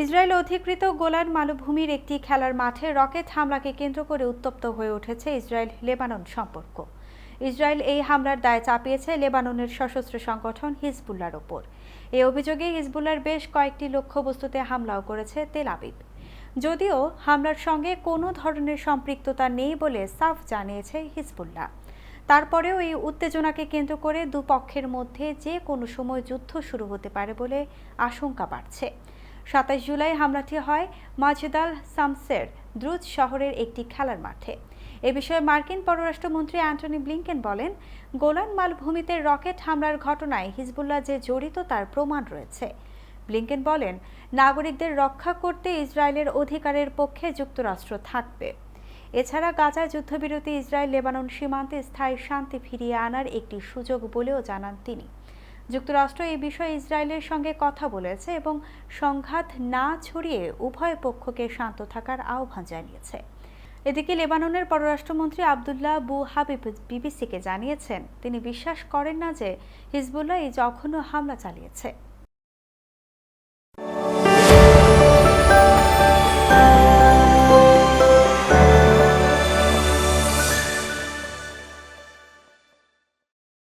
Israel অধিকৃত Golan মালভূমির একটি খেলার মাঠে রকেট হামলাকে কেন্দ্র করে উত্তপ্ত হয়ে উঠেছে ইসরায়েল লেবানন সম্পর্ক। ইসরায়েল এই হামলার দায় চাপিয়েছে লেবাননের সশস্ত্র সংগঠন হিজবুল্লার ওপর। এই অভিযোগে হিজবুল্লার বেশ কয়েকটি লক্ষ্যবস্তুতে হামলাও করেছে তেল আবিব। যদিও হামলার সঙ্গে কোনো ধরনের সম্পৃক্ততা নেই বলে সাফ জানিয়েছে হিজবুল্লাহ। তারপরেও এই উত্তেজনাকে কেন্দ্র করে দুপক্ষের মধ্যে যে কোনো সময় যুদ্ধ শুরু হতে পারে বলে আশঙ্কা বাড়ছে। সাতাশ জুলাই হামলাটি হয় মাজেদাল সামসের দ্রুত শহরের একটি খেলার মাঠে। এ বিষয়ে মার্কিন পররাষ্ট্রমন্ত্রী অ্যান্টনি ব্লিংকেন বলেন, গোলান মালভূমিতে রকেট হামলার ঘটনায় হিজবুল্লাহ যে জড়িত তার প্রমাণ রয়েছে। ব্লিংকেন বলেন, নাগরিকদের রক্ষা করতে ইসরায়েলের অধিকারের পক্ষে যুক্তরাষ্ট্র থাকবে। এছাড়া গাজায় যুদ্ধবিরতি ইসরায়েল লেবানন সীমান্তে স্থায়ী শান্তি ফিরিয়ে আনার একটি সুযোগ বলেও জানান তিনি। যুক্তরাষ্ট্র এই বিষয়ে ইসরায়েলের সঙ্গে কথা বলেছে এবং সংঘাত না ছড়িয়ে উভয় পক্ষকে শান্ত থাকার আহ্বান জানিয়েছে। এদিকে লেবাননের পররাষ্ট্রমন্ত্রী আবদুল্লাহ বু হাবিব বিবিসিকে জানিয়েছেন, তিনি বিশ্বাস করেন না যে হিজবুল্লাহ এই জঘন্য হামলা চালিয়েছে।